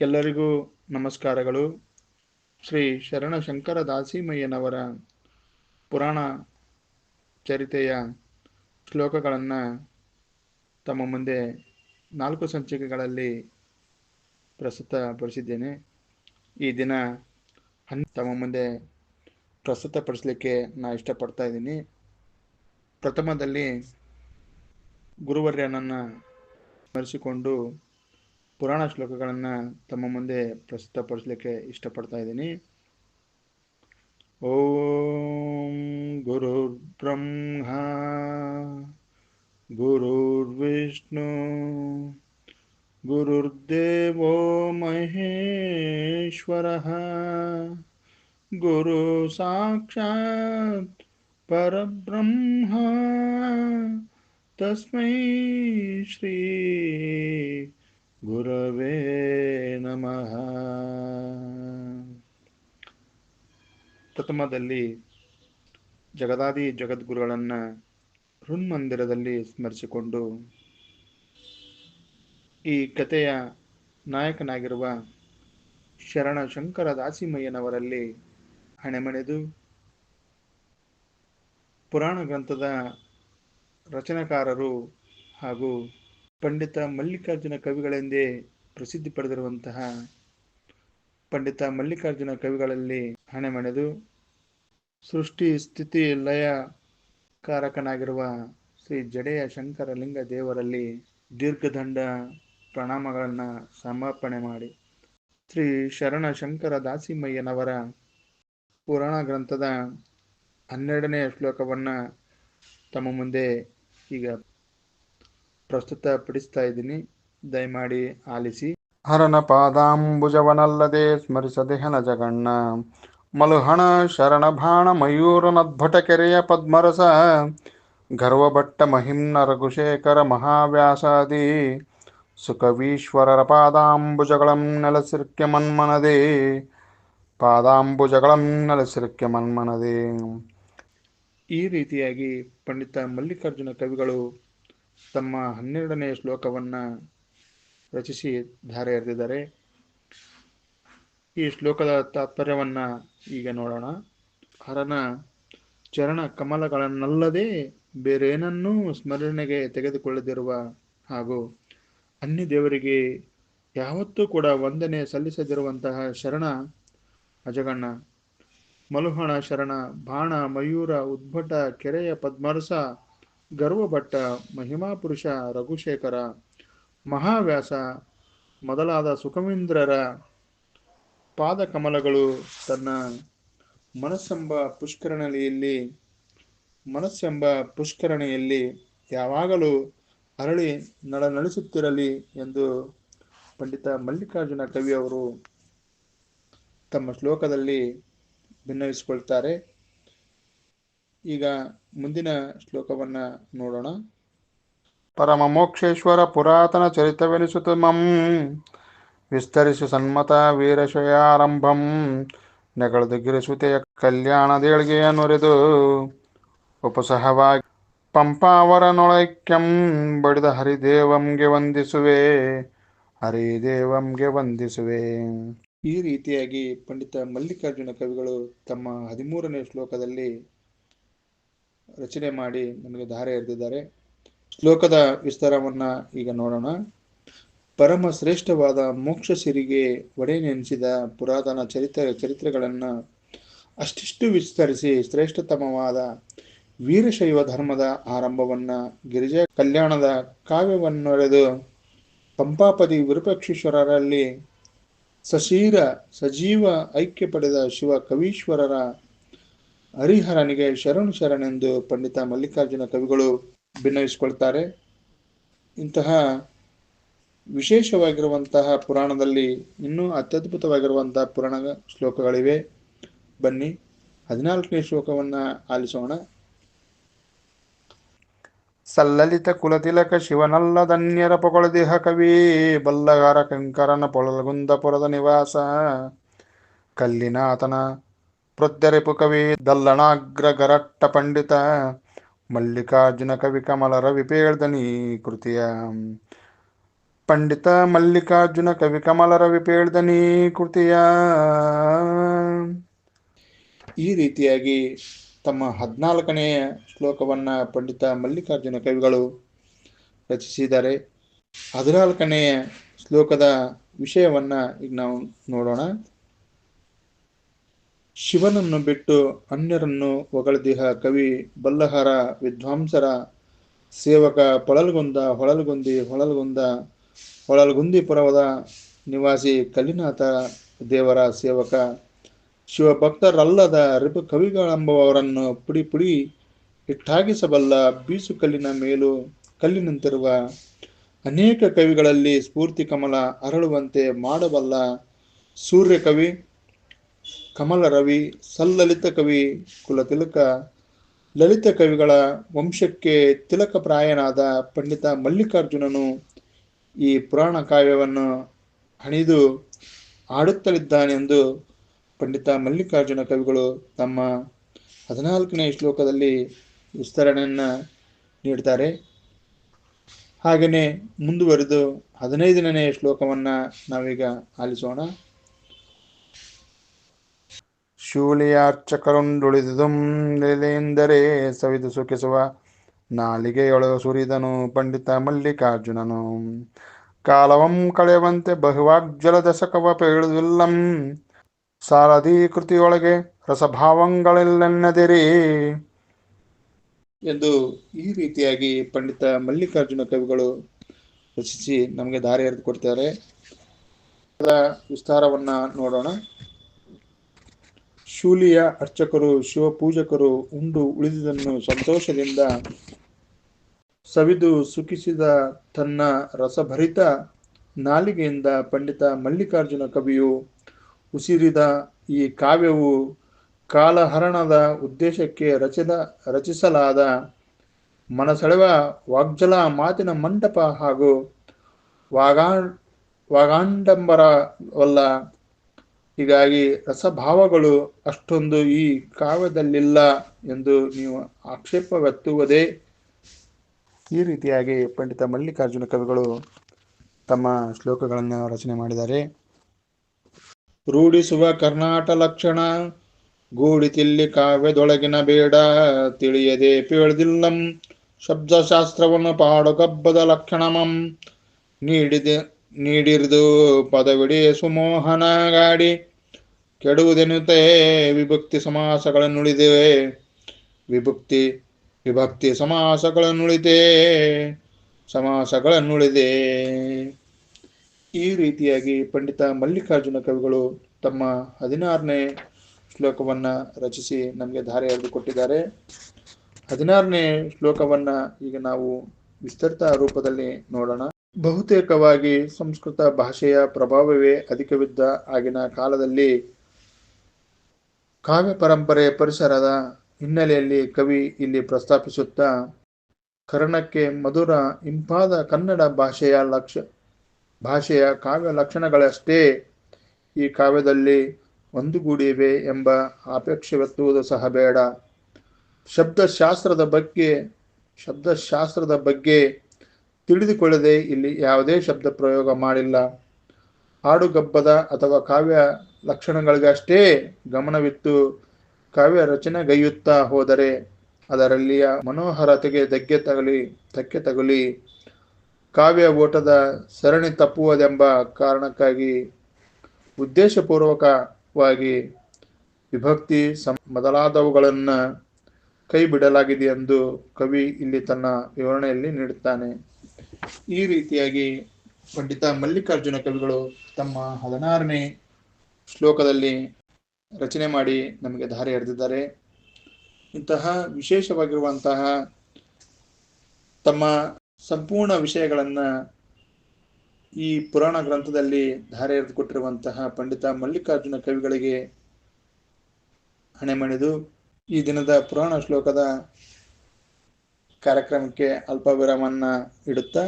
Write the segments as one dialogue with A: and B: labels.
A: ಎಲ್ಲರಿಗೂ ನಮಸ್ಕಾರಗಳು. ಶ್ರೀ ಶರಣ ಶಂಕರ ದಾಸಿಮಯ್ಯನವರ ಪುರಾಣ ಚರಿತೆಯ ಶ್ಲೋಕಗಳನ್ನು ತಮ್ಮ ಮುಂದೆ ನಾಲ್ಕು ಸಂಚಿಕೆಗಳಲ್ಲಿ ಪ್ರಸ್ತುತಪಡಿಸಿದ್ದೇನೆ. ಈ ದಿನ ಹನ್, ತಮ್ಮ ಮುಂದೆ ಪ್ರಸ್ತುತಪಡಿಸಲಿಕ್ಕೆ ನಾ ಇಷ್ಟಪಡ್ತಾ ಇದ್ದೀನಿ. ಪ್ರಥಮದಲ್ಲಿ ಗುರುವರ್ಯನನ್ನು ಸ್ಮರಿಸಿಕೊಂಡು ಪುರಾಣ ಶ್ಲೋಕಗಳನ್ನು ತಮ್ಮ ಮುಂದೆ ಪ್ರಸ್ತುತಪಡಿಸಲಿಕ್ಕೆ ಇಷ್ಟಪಡ್ತಾ ಇದ್ದೀನಿ. ಓಂ ಗುರುರ್ ಬ್ರಹ್ಮ ಗುರುರ್ವಿಷ್ಣು ಗುರುರ್ದೇವೋ ಮಹೇಶ್ವರ, ಗುರು ಸಾಕ್ಷಾತ್ ಪರಬ್ರಹ್ಮ, ತಸ್ಮೈ ಶ್ರೀ ಗುರವೇ ನಮಃ ಪ್ರಥಮದಲ್ಲಿ ಜಗದಾದಿ ಜಗದ್ಗುರುಗಳನ್ನು ಹೃನ್ಮಂದಿರದಲ್ಲಿ ಸ್ಮರಿಸಿಕೊಂಡು ಈ ಕಥೆಯ ನಾಯಕನಾಗಿರುವ ಶರಣ ಶಂಕರ ದಾಸಿಮಯ್ಯನವರಲ್ಲಿ ಹಣೆಮಣೆದು ಪುರಾಣ ಗ್ರಂಥದ ರಚನಾಕಾರರು ಹಾಗೂ ಪಂಡಿತ ಮಲ್ಲಿಕಾರ್ಜುನ ಕವಿಗಳೆಂದೇ ಪ್ರಸಿದ್ಧಿ ಪಡೆದಿರುವಂತಹ ಪಂಡಿತ ಮಲ್ಲಿಕಾರ್ಜುನ ಕವಿಗಳಲ್ಲಿ ಹಣೆಮಣೆದು ಸೃಷ್ಟಿ ಸ್ಥಿತಿ ಲಯ ಕಾರಕನಾಗಿರುವ ಶ್ರೀ ಜಡೆಯ ಶಂಕರಲಿಂಗ ದೇವರಲ್ಲಿ ದೀರ್ಘದಂಡ ಪ್ರಣಾಮಗಳನ್ನು ಸಮರ್ಪಣೆ ಮಾಡಿ. ಶ್ರೀ ಶರಣ ಶಂಕರ ದಾಸಿಮಯ್ಯನವರ ಪುರಾಣ ಗ್ರಂಥದ ಹನ್ನೆರಡನೆಯ ಶ್ಲೋಕವನ್ನು ತಮ್ಮ ಮುಂದೆ ಈಗ ಪ್ರಸ್ತುತಪಡಿಸ್ತಾ ಇದ್ದೀನಿ. ದಯಮಾಡಿ ಆಲಿಸಿ. ಹರನ ಪಾದಾಂಬುಜವನಲ್ಲದೆ ಸ್ಮರಿಸದೆಹನ ಜಗಣ್ಣ. ಮಲುಹಣ ಶರಣ ಬಾಣ ಮಯೂರ ನದ್ಭಟ ಕೆರೆಯ ಪದ್ಮರಸ. ಗರ್ವಭಟ್ಟ ಮಹಿಮ್ನ ರಘುಶೇಖರ ಮಹಾವ್ಯಾಸಾದಿ. ಸುಖವೀಶ್ವರರ ಪಾದಾಂಬುಜಗಳಂ ನೆಲಸಿರ್ಕೆ ಮನ್ಮನದೇ. ಪಾದಾಂಬುಜಗಳಂ ನೆಲಸಿರ್ಕೆ ಮನ್ಮನದೆ. ಈ ರೀತಿಯಾಗಿ ಪಂಡಿತ ಮಲ್ಲಿಕಾರ್ಜುನ ಕವಿಗಳು ತಮ್ಮ ಹನ್ನೆರಡನೇ ಶ್ಲೋಕವನ್ನು ರಚಿಸಿ ಧಾರೆ ಎರೆದಿದ್ದಾರೆ. ಈ ಶ್ಲೋಕದ ತಾತ್ಪರ್ಯವನ್ನು ಈಗ ನೋಡೋಣ. ಹರನ ಚರಣ ಕಮಲಗಳನ್ನಲ್ಲದೆ ಬೇರೇನನ್ನೂ ಸ್ಮರಣೆಗೆ ತೆಗೆದುಕೊಳ್ಳದಿರುವ ಹಾಗೂ ಅನ್ಯ ದೇವರಿಗೆ ಯಾವತ್ತೂ ಕೂಡ ವಂದನೆ ಸಲ್ಲಿಸದಿರುವಂತಹ ಶರಣ ಅಜಗಣ್ಣ. ಮಲುಹಣ ಶರಣ, ಬಾಣ, ಮಯೂರ, ಉದ್ಭಟ, ಕೆರೆಯ ಪದ್ಮರಸ ಗರ್ವಭಟ್ಟ ಮಹಿಮಾಪುರುಷ ರಘುಶೇಖರ, ಮಹಾವ್ಯಾಸ, ಮೊದಲಾದ ಸುಖವೀಂದ್ರರ ಪಾದಕಮಲಗಳು ತನ್ನ ಮನಸ್ಸೆಂಬ ಪುಷ್ಕರಣಿಯಲ್ಲಿ ಮನಸ್ಸೆಂಬ ಪುಷ್ಕರಣಿಯಲ್ಲಿ ಯಾವಾಗಲೂ ಅರಳಿ ನಳನಳಿಸುತ್ತಿರಲಿ ಎಂದು ಪಂಡಿತ ಮಲ್ಲಿಕಾರ್ಜುನ ಕವಿಯವರು ತಮ್ಮ ಶ್ಲೋಕದಲ್ಲಿ ಭಿನ್ನವಿಸಿಕೊಳ್ತಾರೆ. ಈಗ ಮುಂದಿನ ಶ್ಲೋಕವನ್ನ ನೋಡೋಣ. ಪರಮ ಮೋಕ್ಷೇಶ್ವರ ಪುರಾತನ ಚರಿತವೆನಿಸುತ್ತಮಂ ವಿಸ್ತರಿಸಿ ಸನ್ಮತ ವೀರಶಯಾರಂಭಂ ನೆಗಳದು ಗಿರಿಸುತೆಯ ಕಲ್ಯಾಣದೇಳಿಗೆಯ ನೊರೆದು. ಉಪಸಹವಾಗಿ ಪಂಪಾವರನೊಳೈಕ್ಯಂ. ಬಡಿದ ಹರಿದೇವಂಗೆ ವಂದಿಸುವೆ. ಹರಿದೇವಂಗೆ ವಂದಿಸುವೆ. ಈ ರೀತಿಯಾಗಿ ಪಂಡಿತ ಮಲ್ಲಿಕಾರ್ಜುನ ಕವಿಗಳು ತಮ್ಮ ಹದಿಮೂರನೇ ಶ್ಲೋಕದಲ್ಲಿ ರಚನೆ ಮಾಡಿ ನಮಗೆ ಧಾರೆ ಎರೆದಿದ್ದಾರೆ. ಶ್ಲೋಕದ ವಿಸ್ತಾರವನ್ನ ಈಗ ನೋಡೋಣ. ಪರಮ ಶ್ರೇಷ್ಠವಾದ ಮೋಕ್ಷ ಸಿರಿಗೆ ಒಡೆ ನೆನೆಸಿದ ಪುರಾತನ ಚರಿತ್ರೆ, ಚರಿತ್ರೆಗಳನ್ನು ಅಷ್ಟಿಷ್ಟು ವಿಸ್ತರಿಸಿ ಶ್ರೇಷ್ಠತಮವಾದ ವೀರಶೈವ ಧರ್ಮದ ಆರಂಭವನ್ನ ಗಿರಿಜಾ ಕಲ್ಯಾಣದ ಕಾವ್ಯವನ್ನೊರೆದು ಪಂಪಾಪದಿ ವಿರೂಪಾಕ್ಷೇಶ್ವರರಲ್ಲಿ ಸಶೀರ ಸಜೀವ ಐಕ್ಯ ಪಡೆದ ಶಿವ ಕವೀಶ್ವರರ ಹರಿಹರನಿಗೆ ಶರಣು ಶರಣೆಂದು ಪಂಡಿತ ಮಲ್ಲಿಕಾರ್ಜುನ ಕವಿಗಳು ಭಿನ್ನವಿಸಿಕೊಳ್ತಾರೆ. ಇಂತಹ ವಿಶೇಷವಾಗಿರುವಂತಹ ಪುರಾಣದಲ್ಲಿ ಇನ್ನೂ ಅತ್ಯದ್ಭುತವಾಗಿರುವಂತಹ ಪುರಾಣ ಶ್ಲೋಕಗಳಿವೆ. ಬನ್ನಿ, ಹದಿನಾಲ್ಕನೇ ಶ್ಲೋಕವನ್ನು ಆಲಿಸೋಣ. ಸಲ್ಲಲಿತ ಕುಲತಿಲಕ ಶಿವನಲ್ಲದನ್ಯರ ಪೊಗಳದಿಹ ಕವಿ, ಬಲ್ಲಗಾರ ಕಂಕರನ ಪೊಳಲಗುಂದಪುರದ ನಿವಾಸ, ಕಲ್ಲಿನಾಥನ ಪ್ರತ್ಯರಿಪು ಕವಿ ದಲ್ಲಣಾಗ್ರಗರಟ್ಟ ಪಂಡಿತ, ಮಲ್ಲಿಕಾರ್ಜುನ ಕವಿ ಕಮಲ ರವಿ ಪೇಳ್ದನಿ ಕೃತಿಯ. ಪಂಡಿತ ಮಲ್ಲಿಕಾರ್ಜುನ ಕವಿ ಕಮಲರ ವಿಪೇಳ್ದನಿ ಕೃತಿಯ. ಈ ರೀತಿಯಾಗಿ ತಮ್ಮ ಹದಿನಾಲ್ಕನೆಯ ಶ್ಲೋಕವನ್ನ ಪಂಡಿತ ಮಲ್ಲಿಕಾರ್ಜುನ ಕವಿಗಳು ರಚಿಸಿದ್ದಾರೆ. ಹದಿನಾಲ್ಕನೆಯ ಶ್ಲೋಕದ ವಿಷಯವನ್ನ ಈಗ ನಾವು ನೋಡೋಣ. ಶಿವನನ್ನು ಬಿಟ್ಟು ಅನ್ಯರನ್ನು ಹೊಗಳದಿಹ ಕವಿ ಬಲ್ಲಹರ ವಿದ್ವಾಂಸರ ಸೇವಕ ಪೊಳಲ್ಗುಂದ ಹೊಳಲ್ಗುಂದಿ ಹೊಳಲ್ಗುಂದ ಪುರವದ ನಿವಾಸಿ ಕಲಿನಾಥ ದೇವರ ಸೇವಕ. ಶಿವಭಕ್ತರಲ್ಲದ ರಿಪು ಕವಿಗಳೆಂಬುವವರನ್ನು ಪುಡಿ ಪುಡಿ ಇಟ್ಟಾಗಿಸಬಲ್ಲ ಬೀಸು ಕಲ್ಲಿನ ಮೇಲೂ ಕಲ್ಲಿನಂತಿರುವ ಅನೇಕ ಕವಿಗಳಲ್ಲಿ ಸ್ಫೂರ್ತಿ ಕಮಲ ಅರಳುವಂತೆ ಮಾಡಬಲ್ಲ ಸೂರ್ಯ ಕವಿ ಕಮಲ ರವಿ, ಸಲ್ಲಲಿತ ಕವಿ ಕುಲತಿಲಕ ಲಲಿತ ಕವಿಗಳ ವಂಶಕ್ಕೆ ತಿಲಕ ಪ್ರಾಯನಾದ ಪಂಡಿತ ಮಲ್ಲಿಕಾರ್ಜುನನು ಈ ಪುರಾಣ ಕಾವ್ಯವನ್ನು ಹಣಿದು ಆಡುತ್ತಲಿದ್ದಾನೆಂದು ಪಂಡಿತ ಮಲ್ಲಿಕಾರ್ಜುನ ಕವಿಗಳು ತಮ್ಮ ಹದಿನಾಲ್ಕನೇ ಶ್ಲೋಕದಲ್ಲಿ ವಿಸ್ತರಣೆಯನ್ನು ನೀಡ್ತಾರೆ. ಹಾಗೆಯೇ ಮುಂದುವರೆದು ಹದಿನೈದನೇ ಶ್ಲೋಕವನ್ನು ನಾವೀಗ ಆಲಿಸೋಣ. ಶೂಲಿಯಾರ್ಚಕರುಂಡುಳಿದುದುಂ ಎಂದರೆ ಸವಿದು ಸುಖಿಸುವ ನಾಲಿಗೆಯೊಳ ಸುರಿದನು ಪಂಡಿತ ಮಲ್ಲಿಕಾರ್ಜುನನು. ಕಾಲವಂ ಕಳೆಯುವಂತೆ ಬಹುವಾಗ್ಜಲ ದಶಕವ ಪೇಳುದಿಲ್ಲಂ. ಸಾರಥಿ ಕೃತಿಯೊಳಗೆ ರಸಭಾವಂಗಳೆಲ್ಲೆನ್ನದಿರಿ ಎಂದು ಈ ರೀತಿಯಾಗಿ ಪಂಡಿತ ಮಲ್ಲಿಕಾರ್ಜುನ ಕವಿಗಳು ರಚಿಸಿ ನಮಗೆ ದಾರಿ ಎರೆದು ಕೊಡ್ತಾರೆ. ವಿಸ್ತಾರವನ್ನ ನೋಡೋಣ. ಶೂಲಿಯ ಅರ್ಚಕರು, ಶಿವಪೂಜಕರು ಉಂಡು ಉಳಿದುದನ್ನು ಸಂತೋಷದಿಂದ ಸವಿದು ಸುಖಿಸಿದ ತನ್ನ ರಸಭರಿತ ನಾಲಿಗೆಯಿಂದ ಪಂಡಿತ ಮಲ್ಲಿಕಾರ್ಜುನ ಕವಿಯು ಉಸಿರಿದ ಈ ಕಾವ್ಯವು ಕಾಲಹರಣದ ಉದ್ದೇಶಕ್ಕೆ ರಚಿದ, ರಚಿಸಲಾದ ಮನಸೆಳೆವ ವಾಗ್ಜಲ ಮಾತಿನ ಮಂಟಪ ಹಾಗೂ ವಾಗಾ ವಾಗಾಂಡಂಬರವಲ್ಲ. ಹೀಗಾಗಿ ರಸಭಾವಗಳು ಅಷ್ಟೊಂದು ಈ ಕಾವ್ಯದಲ್ಲಿಲ್ಲ ಎಂದು ನೀವು ಆಕ್ಷೇಪ ವ್ಯಕ್ತುವುದೇ ಈ ರೀತಿಯಾಗಿ ಪಂಡಿತ ಮಲ್ಲಿಕಾರ್ಜುನ ಕವಿಗಳು ತಮ್ಮ ಶ್ಲೋಕಗಳನ್ನು ರಚನೆ ಮಾಡಿದ್ದಾರೆ. ರೂಢಿಸುವ ಕರ್ನಾಟ ಲಕ್ಷಣ ಗೂಡಿ ತಿಲ್ಲಿ ಕಾವ್ಯದೊಳಗಿನ ಬೇಡ, ತಿಳಿಯದೆ ಪೇಳ್ದಿಲ್ಲಂ, ಶಬ್ದಶಾಸ್ತ್ರವನ್ನು ಪಾಡುಗಬ್ಬದ ಲಕ್ಷಣಮಂ, ನೀಡಿದೆ ನೀಡಿರಿದು ಪದವಿಡಿ ಸುಮೋಹನ ಗಾಡಿ. ಕೆಡುವುದೆನ್ನುತ್ತೆ? ವಿಭಕ್ತಿ ಸಮಾಸಗಳನ್ನುಳಿದಿವೆ ವಿಭಕ್ತಿ ವಿಭಕ್ತಿ ಸಮಾಸಗಳನ್ನುಳಿದೆ ಸಮಾಸಗಳನ್ನುಳಿದೆ ಈ ರೀತಿಯಾಗಿ ಪಂಡಿತ ಮಲ್ಲಿಕಾರ್ಜುನ ಕವಿಗಳು ತಮ್ಮ ಹದಿನಾರನೇ ಶ್ಲೋಕವನ್ನು ರಚಿಸಿ ನಮಗೆ ಧಾರೆ ಎರೆದು ಕೊಟ್ಟಿದ್ದಾರೆ. ಹದಿನಾರನೇ ಶ್ಲೋಕವನ್ನು ಈಗ ನಾವು ವಿಸ್ತೃತ ರೂಪದಲ್ಲಿ ನೋಡೋಣ. ಬಹುತೇಕವಾಗಿ ಸಂಸ್ಕೃತ ಭಾಷೆಯ ಪ್ರಭಾವವೇ ಅಧಿಕವಿದ್ದ ಆಗಿನ ಕಾಲದಲ್ಲಿ ಕಾವ್ಯ ಪರಂಪರೆ ಪರಿಸರದ ಹಿನ್ನೆಲೆಯಲ್ಲಿ ಕವಿ ಇಲ್ಲಿ ಪ್ರಸ್ತಾಪಿಸುತ್ತಾ ಕರ್ಣಕ್ಕೆ ಮಧುರ ಇಂಪಾದ ಕನ್ನಡ ಭಾಷೆಯ ಲಕ್ಷ, ಭಾಷೆಯ ಕಾವ್ಯ ಲಕ್ಷಣಗಳಷ್ಟೇ ಈ ಕಾವ್ಯದಲ್ಲಿ ಒಂದುಗೂಡಿವೆ ಎಂಬ ಅಪೇಕ್ಷೆವೆತ್ತುವುದು ಸಹ ಬೇಡ. ಶಬ್ದಶಾಸ್ತ್ರದ ಬಗ್ಗೆ ಶಬ್ದಶಾಸ್ತ್ರದ ಬಗ್ಗೆ ತಿಳಿದುಕೊಳ್ಳದೆ ಇಲ್ಲಿ ಯಾವುದೇ ಶಬ್ದ ಪ್ರಯೋಗ ಮಾಡಿಲ್ಲ. ಹಾಡುಗಬ್ಬದ ಅಥವಾ ಕಾವ್ಯ ಲಕ್ಷಣಗಳಿಗಷ್ಟೇ ಗಮನವಿತ್ತು. ಕಾವ್ಯ ರಚನೆಗೈಯುತ್ತಾ ಹೋದರೆ ಅದರಲ್ಲಿಯ ಮನೋಹರತೆಗೆ ಧಕ್ಕೆ ತಗಲಿ, ಧಕ್ಕೆ ತಗುಲಿ. ಕಾವ್ಯ ಓಟದ ಸರಣಿ ತಪ್ಪುವುದೆಂಬ ಕಾರಣಕ್ಕಾಗಿ ಉದ್ದೇಶಪೂರ್ವಕವಾಗಿ ವಿಭಕ್ತಿ ಸಂ ಮೊದಲಾದವುಗಳನ್ನು ಕೈ ಬಿಡಲಾಗಿದೆ ಎಂದು ಕವಿ ಇಲ್ಲಿ ತನ್ನ ವಿವರಣೆಯಲ್ಲಿ ನೀಡುತ್ತಾನೆ. ಈ ರೀತಿಯಾಗಿ ಪಂಡಿತ ಮಲ್ಲಿಕಾರ್ಜುನ ಕವಿಗಳು ತಮ್ಮ ಹದಿನಾರನೇ ಶ್ಲೋಕದಲ್ಲಿ ರಚನೆ ಮಾಡಿ ನಮಗೆ ಧಾರೆ ಎರೆದಿದ್ದಾರೆ. ಇಂತಹ ವಿಶೇಷವಾಗಿರುವಂತಹ ತಮ್ಮ ಸಂಪೂರ್ಣ ವಿಷಯಗಳನ್ನ ಈ ಪುರಾಣ ಗ್ರಂಥದಲ್ಲಿ ಧಾರೆ ಎರೆದುಕೊಟ್ಟಿರುವಂತಹ ಪಂಡಿತ ಮಲ್ಲಿಕಾರ್ಜುನ ಕವಿಗಳಿಗೆ ಹಣೆಮಣಿದು ಈ ದಿನದ ಪುರಾಣ ಶ್ಲೋಕದ ಕಾರ್ಯಕ್ರಮಕ್ಕೆ ಅಲ್ಪ ವಿರಾಮನ್ನ ಇಡುತ್ತಾ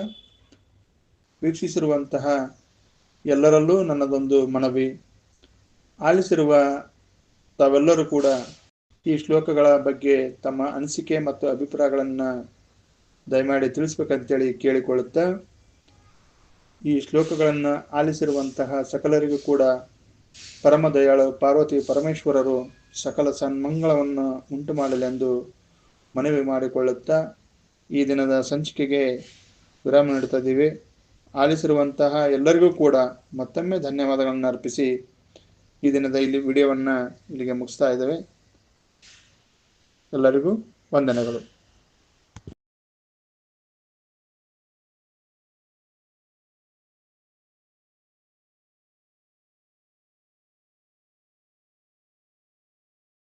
A: ವೀಕ್ಷಿಸಿರುವಂತಹ ಎಲ್ಲರಲ್ಲೂ ನನ್ನದೊಂದು ಮನವಿ. ಆಲಿಸಿರುವ ತಾವೆಲ್ಲರೂ ಕೂಡ ಈ ಶ್ಲೋಕಗಳ ಬಗ್ಗೆ ತಮ್ಮ ಅನಿಸಿಕೆ ಮತ್ತು ಅಭಿಪ್ರಾಯಗಳನ್ನ ದಯಮಾಡಿ ತಿಳಿಸ್ಬೇಕಂತೇಳಿ ಕೇಳಿಕೊಳ್ಳುತ್ತಾ ಈ ಶ್ಲೋಕಗಳನ್ನು ಆಲಿಸಿರುವಂತಹ ಸಕಲರಿಗೂ ಕೂಡ ಪರಮ ದಯಾಳು ಪಾರ್ವತಿ ಪರಮೇಶ್ವರರು ಸಕಲ ಸನ್ಮಂಗಳವನ್ನು ಉಂಟು ಮಾಡಲೆಂದು ಮನವಿ ಮಾಡಿಕೊಳ್ಳುತ್ತಾ ಈ ದಿನದ ಸಂಚಿಕೆಗೆ ವಿರಾಮ ನೀಡ್ತಾ ಇದ್ದೀವಿ. ಆಲಿಸಿರುವಂತಹ ಎಲ್ಲರಿಗೂ ಕೂಡ ಮತ್ತೊಮ್ಮೆ ಧನ್ಯವಾದಗಳನ್ನು ಅರ್ಪಿಸಿ ಈ ದಿನದ ಇಲ್ಲಿ ವಿಡಿಯೋವನ್ನು ಇಲ್ಲಿಗೆ ಮುಗಿಸ್ತಾ ಇದ್ದೇವೆ. ಎಲ್ಲರಿಗೂ ವಂದನೆಗಳು.